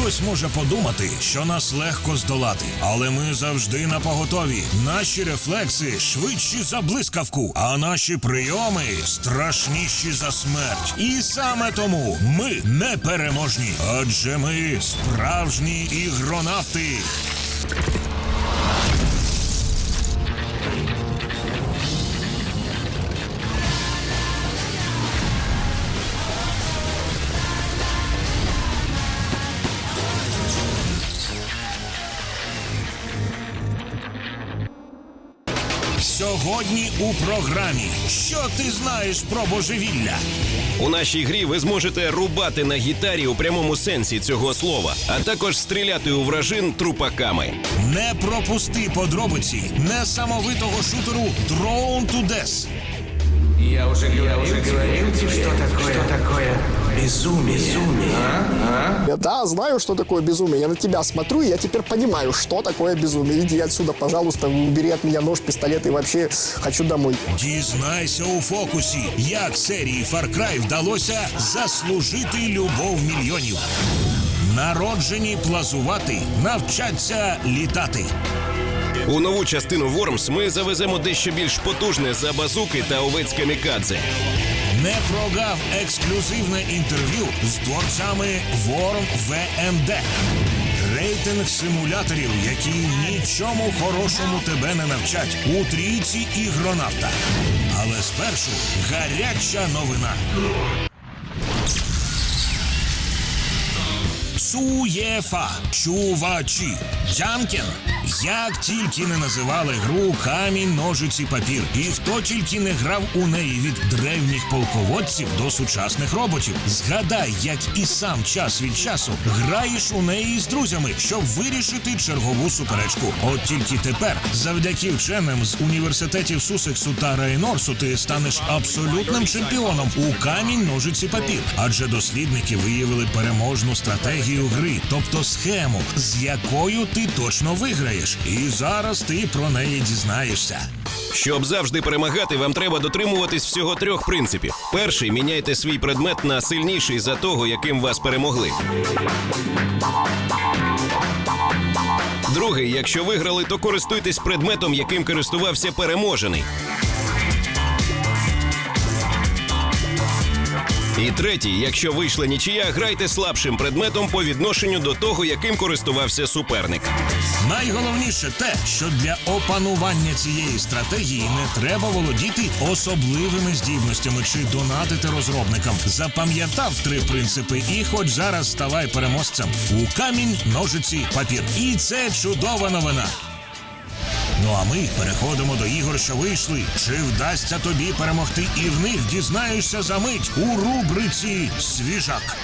Хтось може подумати, що нас легко здолати, але ми завжди на поготові. Наші рефлекси швидші за блискавку, а наші прийоми страшніші за смерть. І саме тому ми непереможні, адже ми справжні ігронавти. Сьогодні у програмі. Що ти знаєш про божевілля? У нашій грі ви зможете рубати на гітарі у прямому сенсі цього слова, а також стріляти у вражин трупаками. Не пропусти подробиці несамовитого шутеру Drone to Death. Я уже говорил, говорил тебе, что такое, что такое безумие. безумие. Я, да, знаю, что такое безумие. Я на тебя смотрю, и я теперь понимаю, что такое безумие. Иди отсюда, пожалуйста, убери от меня нож, пистолет и вообще хочу домой. Дізнайся у фокусі, як серії Far Cry вдалося заслужити любов мільйонів. Народжені плазувати, навчаться літати. У нову частину Вормс ми завеземо дещо більш потужне за базуки та овець камікадзе. Не прогав ексклюзивне інтерв'ю з творцями Worm VMD. Рейтинг симуляторів, які нічому хорошому тебе не навчать у трійці ігронавта. Але спершу гаряча новина. Цуєфа, чувачі, Дянкен. Як тільки не називали гру камінь, ножиці, папір, і хто тільки не грав у неї від древніх полководців до сучасних роботів. Згадай, як і сам час від часу граєш у неї з друзями, щоб вирішити чергову суперечку. От тільки тепер, завдяки вченим з університетів Сусексу та Рейнорсу, ти станеш абсолютним чемпіоном у камінь, ножиці, папір. Адже дослідники виявили переможну стратегію гри, тобто схему, з якою ти точно виграєш. І зараз ти про неї дізнаєшся. Щоб завжди перемагати, вам треба дотримуватись всього трьох принципів. Перший міняйте свій предмет на сильніший за того, яким вас перемогли. Другий, якщо виграли, то користуйтесь предметом, яким користувався переможений. І третій, якщо вийшла нічия, грайте слабшим предметом по відношенню до того, яким користувався суперник. Найголовніше те, що для опанування цієї стратегії не треба володіти особливими здібностями чи донатити розробникам. Запам'ятав три принципи, і хоч зараз ставай переможцем у камінь, ножиці, папір. І це чудова новина. Ну а ми переходимо до ігор, що вийшли. Чи вдасться тобі перемогти і в них дізнаєшся за мить у рубриці Свіжак.